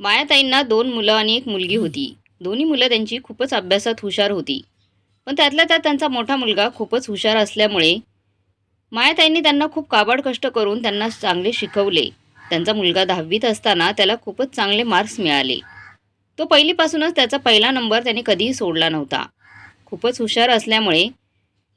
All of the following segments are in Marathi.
मायाताईंना दोन मुलं आणि एक मुलगी होती. दोन्ही मुलं त्यांची खूपच अभ्यासात हुशार होती. पण त्यातल्या त्यात त्यांचा मोठा मुलगा खूपच हुशार असल्यामुळे मायाताईंनी त्यांना खूप काबाड कष्ट करून त्यांना चांगले शिकवले. त्यांचा मुलगा दहावीत असताना त्याला खूपच चांगले मार्क्स मिळाले. तो पहिलीपासूनच त्याचा पहिला नंबर त्याने कधीही सोडला नव्हता. खूपच हुशार असल्यामुळे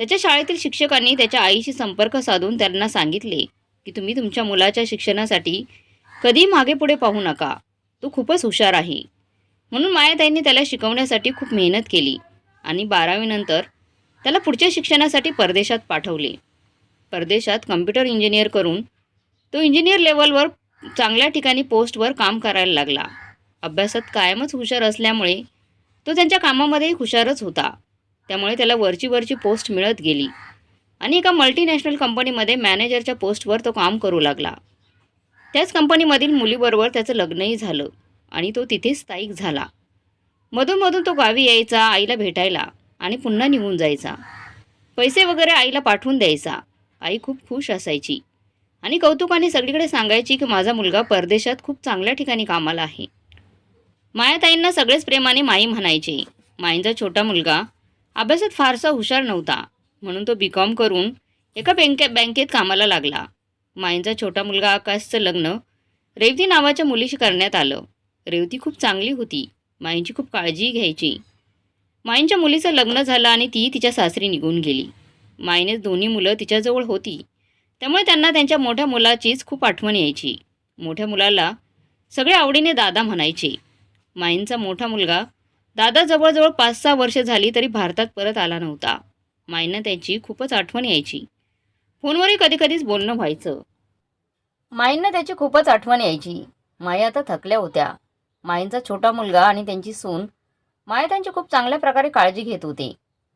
त्याच्या शाळेतील शिक्षकांनी त्याच्या आईशी संपर्क साधून त्यांना सांगितले की तुम्ही तुमच्या मुलाच्या शिक्षणासाठी कधीही मागे पुढे पाहू नका. तो खूपच हुशार आहे. म्हणून मायाताईंनी त्याला शिकवण्यासाठी खूप मेहनत केली आणि बारावीनंतर त्याला पुढच्या शिक्षणासाठी परदेशात पाठवले. परदेशात कम्प्युटर इंजिनियर करून तो इंजिनियर लेवलवर चांगल्या ठिकाणी पोस्टवर काम करायला लागला. अभ्यासात कायमच हुशार असल्यामुळे तो त्यांच्या कामामध्येही हुशारच होता. त्यामुळे त्याला वरची वरची पोस्ट मिळत गेली आणि एका मल्टीनॅशनल कंपनीमध्ये मॅनेजरच्या पोस्टवर तो काम करू लागला. त्याच कंपनीमधील मुलीबरोबर त्याचं लग्नही झालं आणि तो तिथेच स्थायिक झाला. मधूनमधून तो गावी यायचा आईला भेटायला आणि पुन्हा निघून जायचा. पैसे वगैरे आईला पाठवून द्यायचा. आई खूप खुश असायची आणि कौतुकाने सगळीकडे सांगायची की माझा मुलगा परदेशात खूप चांगल्या ठिकाणी कामाला आहे. मायाताईंना सगळेच प्रेमाने माई म्हणायचे. माईंचा छोटा मुलगा अभ्यासात फारसा हुशार नव्हता म्हणून तो बी कॉम करून एका बँके बँकेत कामाला लागला. माईंचा छोटा मुलगा आकाशचं लग्न रेवती नावाच्या मुलीशी करण्यात आलं. रेवती खूप चांगली होती. माईंची खूप काळजी घ्यायची. माईंच्या मुलीचं लग्न झालं आणि ती तिच्या सासरी निघून गेली. माईनेच दोन्ही मुलं तिच्याजवळ होती. त्यामुळे त्यांना त्यांच्या मोठ्या मुलाचीच खूप आठवण यायची. मोठ्या मुलाला सगळे आवडीने दादा म्हणायचे. माईंचा मोठा मुलगा दादा जवळजवळ पाच सहा वर्ष झाली तरी भारतात परत आला नव्हता. माईंना त्याची खूपच आठवण यायची. फोनवरही कधी कधीच बोलणं व्हायचं. माईंना त्याची खूपच आठवण यायची. माई आता थकल्या होत्या. माईंचा छोटा मुलगा आणि त्यांची सून. माया त्यांची खूप चांगल्या प्रकारे काळजी घेत होते.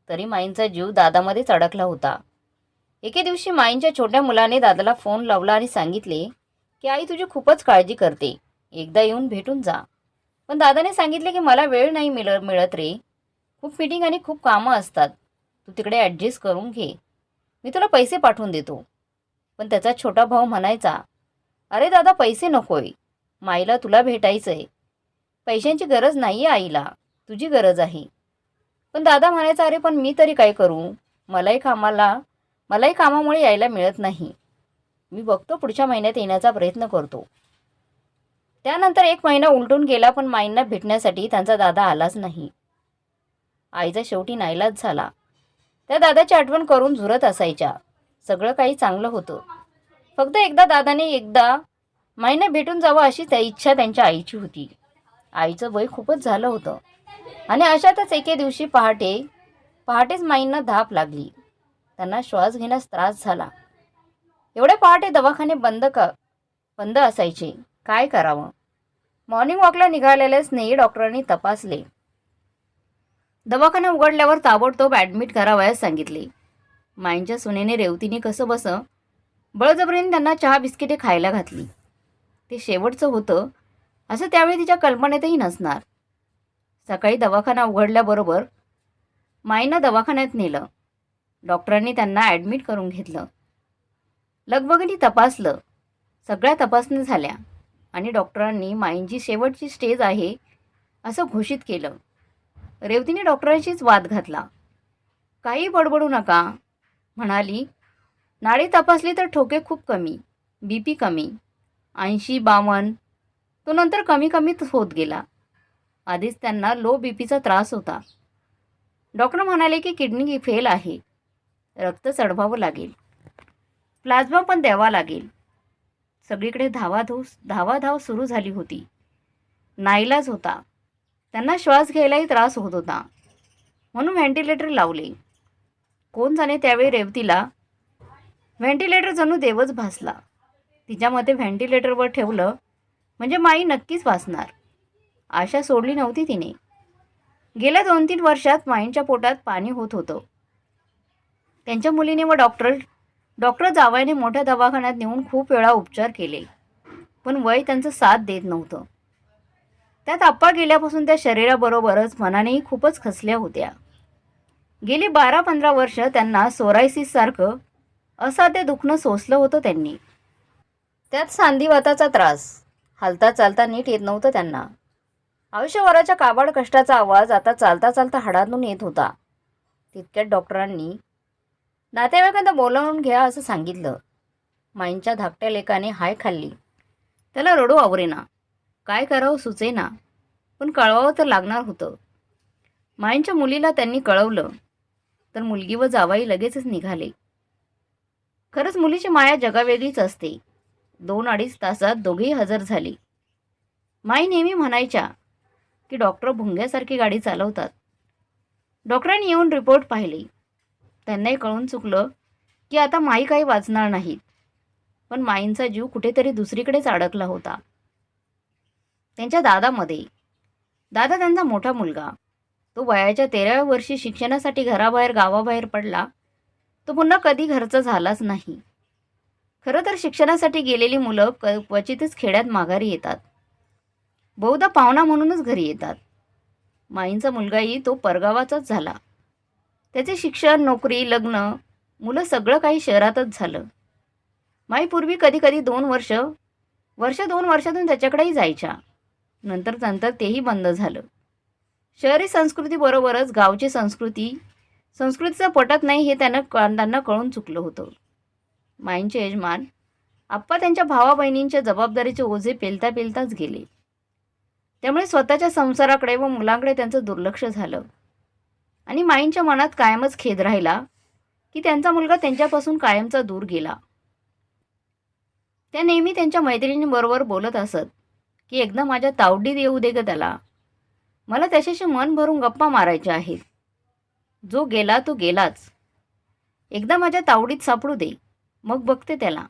तरी माईंचा जीव दादामध्येच अडकला होता. एके दिवशी माईंच्या छोट्या मुलाने दादाला फोन लावला आणि सांगितले की आई तुझी खूपच काळजी करते. एकदा येऊन भेटून जा. पण दादाने सांगितले की मला वेळ नाही मिळ मिळत रे. खूप फिटिंग आणि खूप कामं असतात. तू तिकडे ॲडजस्ट करून घे. मी तुला पैसे पाठवून देतो. पण त्याचा छोटा भाऊ म्हणायचा अरे दादा पैसे नकोय. माईला तुला भेटायचं आहे पैशांची गरज नाही आहे आईला. तुझी गरज आहे. पण दादा म्हणायचा अरे पण मी तरी काय करू? मलाही कामाला मलाही कामामुळे यायला मिळत नाही. मी बघतो पुढच्या महिन्यात येण्याचा प्रयत्न करतो. त्यानंतर एक महिना उलटून गेला पण माईंना भेटण्यासाठी त्यांचा दादा आलाच नाही. आईचा शेवटी नाईलाज झाला. त्या दादाची आठवण करून झुरत असायच्या. सगळं काही चांगलं होतं. फक्त एकदा दादाने एकदा माईंना भेटून जावं अशी त्या इच्छा त्यांच्या आईची होती. आईचं वय खूपच झालं होतं. आणि अशातच एके दिवशी पहाटे पहाटेच माईंना धाप लागली. त्यांना श्वास घेण्यास त्रास झाला. एवढे पहाटे दवाखाने बंद का बंद असायचे. काय करावं? मॉर्निंग वॉकला निघालेले स्नेही डॉक्टरांनी तपासले. दवाखाना उघडल्यावर ताबडतोब ॲडमिट करावयास सांगितले. माईंच्या सुनेने रेवतीने कसं बसं बळजबरीने त्यांना चहा बिस्किटे खायला घातली. ते शेवटचं होतं असं त्यावेळी तिच्या कल्पनेतही नसणार. सकाळी दवाखाना उघडल्याबरोबर माईनं दवाखान्यात नेलं. डॉक्टरांनी त्यांना ॲडमिट करून घेतलं. लगबगीने तपासलं. सगळ्या तपासण्या झाल्या आणि डॉक्टरांनी माईंची शेवटची स्टेज आहे असं घोषित केलं. रेवतीने डॉक्टरांशीच वाद घातला. काही बडबडू नका म्हणाली. नाडी तपासली तर ठोके खूप कमी बी पी कमी ऐंशी बावन्न तो नंतर कमी कमीच होत गेला. आधीच त्यांना लो बी पीचा त्रास होता. डॉक्टर म्हणाले की किडनी फेल आहे रक्त चढवावं लागेल. प्लाझ्मा पण द्यावा लागेल. सगळीकडे धावाधूस धावाधाव सुरू झाली होती. नाईलाज होता. त्यांना श्वास घ्यायलाही त्रास होत होता. म्हणून व्हेंटिलेटर लावले. कोण जाणे त्यावेळी रेवतीला? व्हेंटिलेटर जणू देवच भासला. तिच्यामध्ये व्हेंटिलेटरवर ठेवलं म्हणजे माई नक्कीच वाचणार आशा सोडली नव्हती तिने. गेल्या दोन तीन वर्षात माईंच्या पोटात पाणी होत होतं. त्यांच्या मुलीने व डॉक्टर डॉक्टर जावयाने मोठ्या दवाखान्यात नेऊन खूप वेळा उपचार केले. पण वय त्यांचं साथ देत नव्हतं. त्यात आप्पा गेल्यापासून त्या शरीराबरोबरच मनानेही खूपच खसल्या होत्या. गेली बारा पंधरा वर्ष त्यांना सोरायसिससारखं असा ते दुखणं सोसलं होतं त्यांनी. त्यात सांधिवाताचा त्रास हालता चालता नीट येत नव्हतं त्यांना. आयुष्यभराच्या काबाड कष्टाचा आवाज आता चालता चालता हाडातून येत होता. तितक्यात डॉक्टरांनी नातेवाईकांना बोलावून घ्या असं सांगितलं. माईंच्या धाकट्या लेकाने हाय खाल्ली. त्याला रडू आवरेना. काय करावं सुचेना. पण कळवावं तर लागणार होतं. माईंच्या मुलीला त्यांनी कळवलं. तर मुलगी व जावाई लगेचच निघाले. खरंच मुलीची माया जगावेगळीच असते. दोन अडीच तासात दोघेही हजर झाले. माई नेहमी म्हणायच्या की डॉक्टर भुंग्यासारखी गाडी चालवतात. डॉक्टरांनी येऊन रिपोर्ट पाहिले. त्यांनाही कळून चुकलं की आता माई काही वाचणार नाहीत. पण माईंचा जीव कुठेतरी दुसरीकडेच अडकला होता. त्यांच्या दादामध्ये. दादा त्यांचा मोठा मुलगा. तो वयाच्या तेराव्या वर्षी शिक्षणासाठी घराबाहेर गावाबाहेर पडला. तो पुन्हा कधी घरचा झालाच नाही. खरं तर शिक्षणासाठी गेलेली मुलं क क्वचितच खेड्यात माघारी येतात. बहुधा पाहुणा म्हणूनच घरी येतात. माईंचा मुलगाही तो परगावाचाच झाला. त्याचे शिक्षण नोकरी लग्न मुलं सगळं काही शहरातच झालं. माईपूर्वी कधीकधी कधी कधी दोन वर्ष वर्ष दोन वर्षातून त्याच्याकडेही जायच्या. नंतर नंतर तेही बंद झालं. शहरी संस्कृतीबरोबरच गावची संस्कृती संस्कृतीचं पटत नाही हे त्यांना कळ त्यांना कळून चुकलं होतं. माईंचे यजमान आप्पा त्यांच्या भावा बहिणींच्या जबाबदारीचे ओझे पेलता पेलताच गेले. त्यामुळे स्वतःच्या संसाराकडे व मुलांकडे त्यांचं दुर्लक्ष झालं. आणि माईंच्या मनात कायमच खेद राहिला की त्यांचा मुलगा त्यांच्यापासून कायमचा दूर गेला. त्या नेहमी त्यांच्या मैत्रिणींबरोबर बोलत असत. की एकदा माझ्या तावडीत येऊ दे ग त्याला. मला त्याच्याशी मन भरून गप्पा मारायच्या आहेत. जो गेला तो गेलाच. एकदा माझ्या तावडीत सापडू दे. मग बघते त्याला.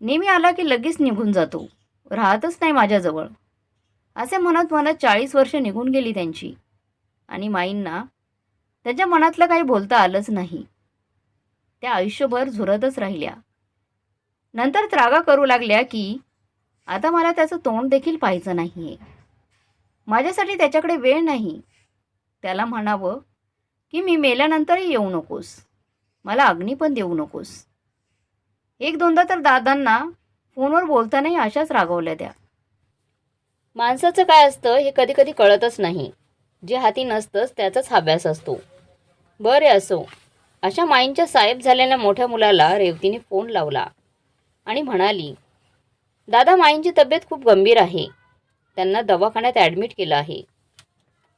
नेहमी आला की लगेच निघून जातो. राहतच नाही माझ्याजवळ. असे म्हणत म्हणत चाळीस वर्ष निघून गेली त्यांची. आणि माईंना त्यांच्या मनातलं काही बोलता आलंच नाही. त्या आयुष्यभर झुरतच राहिल्या. नंतर त्रागा करू लागल्या की आता मला त्याचं तोंड देखील पाहायचं नाही आहे माझ्यासाठी त्याच्याकडे वेळ नाही. त्याला म्हणावं की मी मेल्यानंतरही येऊ नकोस. मला अग्नी पण देऊ नकोस. एक दोनदा तर दादांना फोनवर बोलतानाही अशाच रागवल्या त्या. माणसाचं काय असतं हे कधी कधी कळतच नाही. जे हाती नसतंच त्याचाच अभ्यास असतो. बरे असो. अशा माईंच्या साहेब झालेल्या मोठ्या मुलाला रेवतीने फोन लावला आणि म्हणाली दादा माईंची तब्येत खूप गंभीर आहे. त्यांना दवाखान्यात ॲडमिट केलं आहे.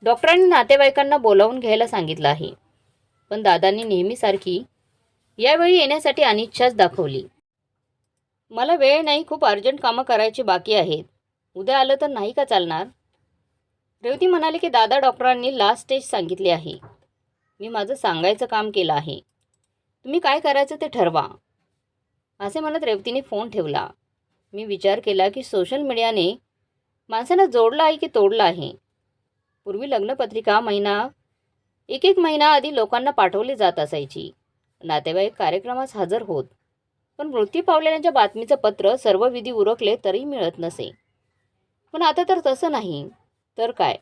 डॉक्टरांनी नातेवाईकांना बोलावून घ्यायला सांगितलं आहे. पण दादांनी नेहमीसारखी यावेळी येण्यासाठी अनिच्छाच दाखवली. मला वेळ नाही खूप अर्जंट कामं करायची बाकी आहेत. उद्या आलं तर नाही का चालणार? रेवती म्हणाले की दादा डॉक्टरांनी लास्ट स्टेज सांगितली आहे. मी माझं सांगायचं काम केलं आहे. तुम्ही काय करायचं ते ठरवा. असे म्हणत रेवतीने फोन ठेवला. मी विचार केला की सोशल मीडियाने माणसांना जोडलं आहे की तोडलं आहे? पूर्वी लग्नपत्रिका महिना एक एक महिना आधी लोकांना पाठवली जात असायची. नातेवाईक कार्यक्रमास हजर होत. पण मृत्यू पावलेल्यांच्या बातमीचं पत्र सर्व विधी उरकले तरी मिळत नसे. पण आता तर तसं नाही. तर काय?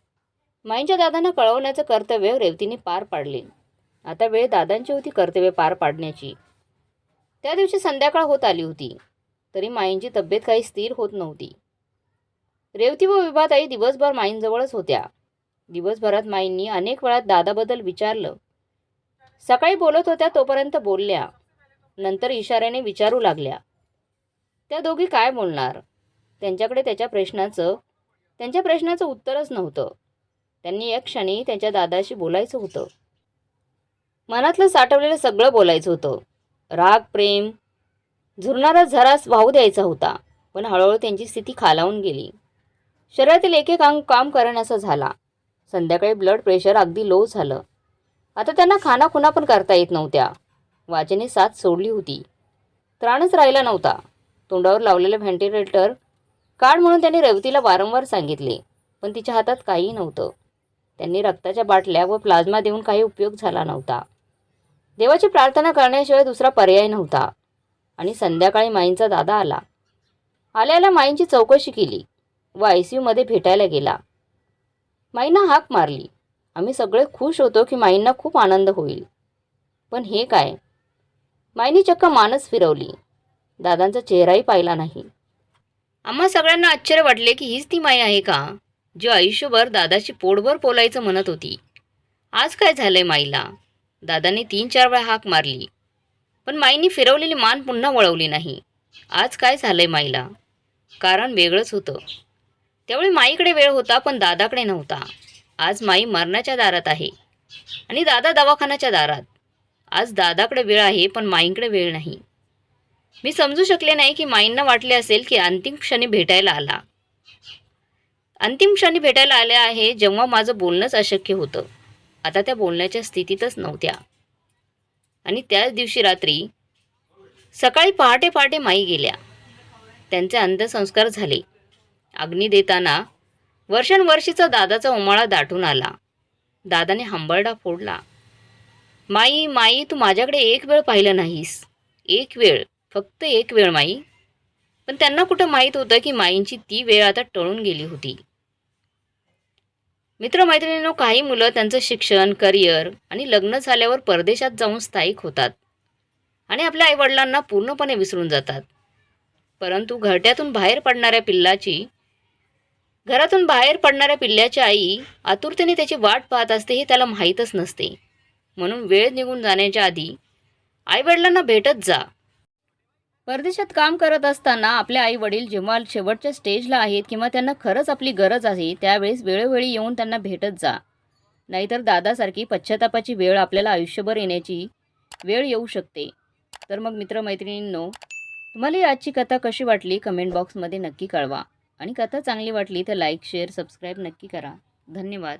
माईंच्या दादांना कळवण्याचं कर्तव्य रेवतीने पार पाडले. आता वेळ दादांची होती कर्तव्य पार पाडण्याची. त्या दिवशी संध्याकाळ होत आली होती. तरी माईंची तब्येत काही स्थिर होत नव्हती. रेवती व विभाताई दिवसभर माईंजवळच होत्या. दिवसभरात माईंनी अनेक वेळात दादाबद्दल विचारलं. सकाळी बोलत होत्या तोपर्यंत बोलल्या. नंतर इशाऱ्याने विचारू लागल्या. त्या दोघी काय बोलणार? त्यांच्याकडे त्याच्या प्रश्नाचं त्यांच्या प्रश्नाचं उत्तरच नव्हतं. त्यांनी एक क्षणी त्यांच्या दादाशी बोलायचं होतं. मनातलं साठवलेलं सगळं बोलायचं होतं. राग प्रेम झुरणारा झरास वाहू द्यायचा होता पण हळूहळू त्यांची स्थिती खालावून गेली. शरीरातील एक एक अंग काम करण्याचा झाला. संध्याकाळी ब्लड प्रेशर अगदी लो झालं. आता त्यांना खानाखुना पण करता येत नव्हत्या. वाचेने साथ सोडली होती. त्राणच राहिला नव्हता. तोंडावर लावलेलं व्हेंटिलेटर काढ म्हणून त्यांनी रेवतीला वारंवार सांगितले पण तिच्या हातात काहीही नव्हतं. त्यांनी रक्ताच्या बाटल्या व प्लाझ्मा देऊन काही उपयोग झाला नव्हता. देवाची प्रार्थना करण्याशिवाय दुसरा पर्याय नव्हता. आणि संध्याकाळी माईंचा दादा आला. आल्याला माईंची चौकशी केली. व आय सी यूमध्ये भेटायला गेला. माईंना हाक मारली. आम्ही सगळे खुश होतो की माईंना खूप आनंद होईल. पण हे काय? माईंनी चक्क मानच फिरवली. दादांचा चेहराही पाहिला नाही. आम्हा सगळ्यांना आश्चर्य वाटले की हीच ती माई आहे का? जी आयुष्यभर दादाची पोटभर बोलायचं म्हणत होती. आज काय झालंय माईला? दादाने तीन चार वेळा हाक मारली. पण माईंनी फिरवलेली मान पुन्हा वळवली नाही. आज काय झालंय माईला? कारण वेगळंच होतं. त्यावेळी माईकडे वेळ होता पण दादाकडे नव्हता. आज माई मरणाच्या दारात आहे. आणि दादा दवाखान्याच्या दारात. आज दादाकडे वेळ आहे पण माईंकडे वेळ नाही. मी समजू शकले नाही की माईंना वाटले असेल की अंतिम क्षणी भेटायला आला. अंतिम क्षणी भेटायला आले आहे जेव्हा माझं बोलणंच अशक्य होतं. आता त्या बोलण्याच्या स्थितीतच नव्हत्या. आणि त्याच दिवशी रात्री सकाळी पहाटे पहाटे माई गेल्या. त्यांचे अंत्यसंस्कार झाले. अग्नी देताना वर्षानुवर्षीचा दादाचा उमाळा दाटून आला. दादाने हंबरडा फोडला. माई माई तू माझ्याकडे एक वेळ पाहिलं नाहीस. एक वेळ फक्त एक वेळ माई. पण त्यांना कुठं माहीत होतं की माईंची ती वेळ आता टळून गेली होती. मित्रमैत्रिणींनो काही मुलं त्यांचं शिक्षण करिअर आणि लग्न झाल्यावर परदेशात जाऊन स्थायिक होतात आणि आपल्या आईवडिलांना पूर्णपणे विसरून जातात. परंतु घरट्यातून बाहेर पडणाऱ्या पिल्लाची घरातून बाहेर पडणाऱ्या पिल्ल्याची आई आतुरतेने त्याची वाट पाहत असते हे त्याला माहीतच नसते. म्हणून वेळ निघून जाण्याच्या आधी आईवडिलांना भेटत जा. परदेशात काम करत असताना आपले आई वडील जेव्हा शेवटच्या स्टेजला आहेत किंवा त्यांना खरंच आपली गरज आहे त्यावेळेस वेळोवेळी येऊन त्यांना भेटत जा. नाहीतर दादासारखी पश्चातापाची वेळ आपल्याला आयुष्यभर येण्याची वेळ येऊ शकते. तर मग मित्रमैत्रिणींनो तुम्हाला आजची कथा कशी वाटली? कमेंट बॉक्समध्ये नक्की कळवा. आणि कथा चांगली वाटली तर लाईक शेअर सबस्क्राईब नक्की करा. धन्यवाद.